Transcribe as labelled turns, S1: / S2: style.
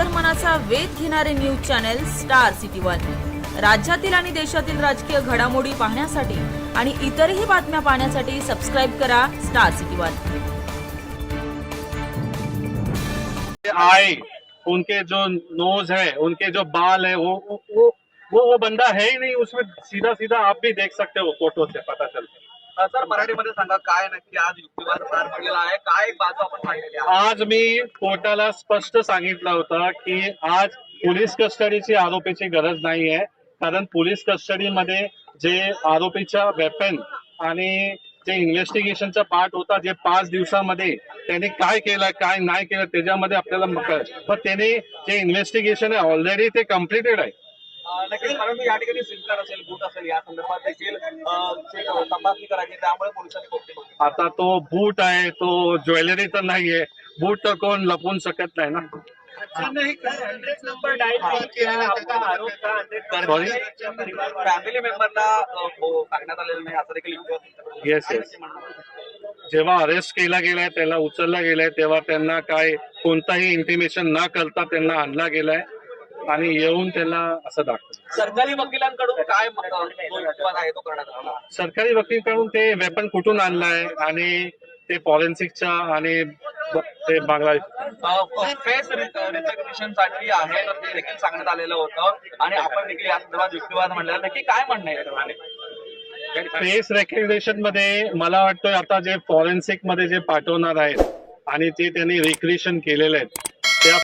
S1: अंतर्मनाचा वेध घेणारे news channel star city one. राज्यातील आणि देशातील राजकीय घडामोडी पाहण्यासाठी आणि इतरही बातम्या पाहण्यासाठी सबस्क्राईब करा स्टार सिटी वन.
S2: आए उनके जो नोज है उनके जो बाल है वो वो वो वो, बंदा है ही नहीं उसमें सीधा सीधा आप भी देख सकते हो फोटो से पता चलता
S3: सर मराठीमध्ये सांगा काय नक्की आज युक्तिवाद पार पडलेला आहे काय बाजू आपण मांडलेली आहे?
S2: आज मी कोर्टाला स्पष्ट सांगितलं होतं की आज पोलीस कस्टडीची आरोपीची गरज नाही आहे कारण पोलीस कस्टडीमध्ये जे आरोपीच्या वेपन आणि जे इन्व्हेस्टिगेशनचा पार्ट होता जे पाच दिवसामध्ये त्याने काय केलं काय नाही केलं त्याच्यामध्ये आपल्याला कळेल पण त्याने जे इन्व्हेस्टिगेशन आहे ऑलरेडी ते कम्प्लिटेड आहे.
S3: नक्कीच परंतु या ठिकाणी कार्ड असेल बूट असेल या संदर्भात देखील तपासणी करायची त्यामुळे पोलिसांनी.
S2: आता तो बूट आहे तो ज्वेलरी तर नाहीये बूट तर कोण लपवून शकत नाही ना?
S3: फॅमिली मेंबरला हो, सांगण्यात आलेलं नाही असं देखील?
S2: जेव्हा अरेस्ट केला गेलाय त्याला उचलला गेलाय तेव्हा त्यांना काय कोणताही इंटिमेशन न करता त्यांना आणला गेलाय आणि येऊन त्याला असं दाखवलं.
S3: सरकारी वकिलांकडून काय
S2: सरकारी वकीलकडून ते वेपन कुठून आणलाय आणि ते फॉरेन्सिकच्या आणि ते बांगलादेश
S3: फेस रिकग्निशनसाठी आहे ते देखील सांगण्यात आलेलं होतं. आणि आपण देखील या संदर्भात युक्तिवाद म्हणलेला नक्की काय म्हणणं आहे
S2: फेस रेकग्नेशनमध्ये मला वाटतं आता जे फॉरेन्सिकमध्ये जे पाठवणार आहेत आणि ते त्यांनी रिक्रिएशन केलेले आहेत.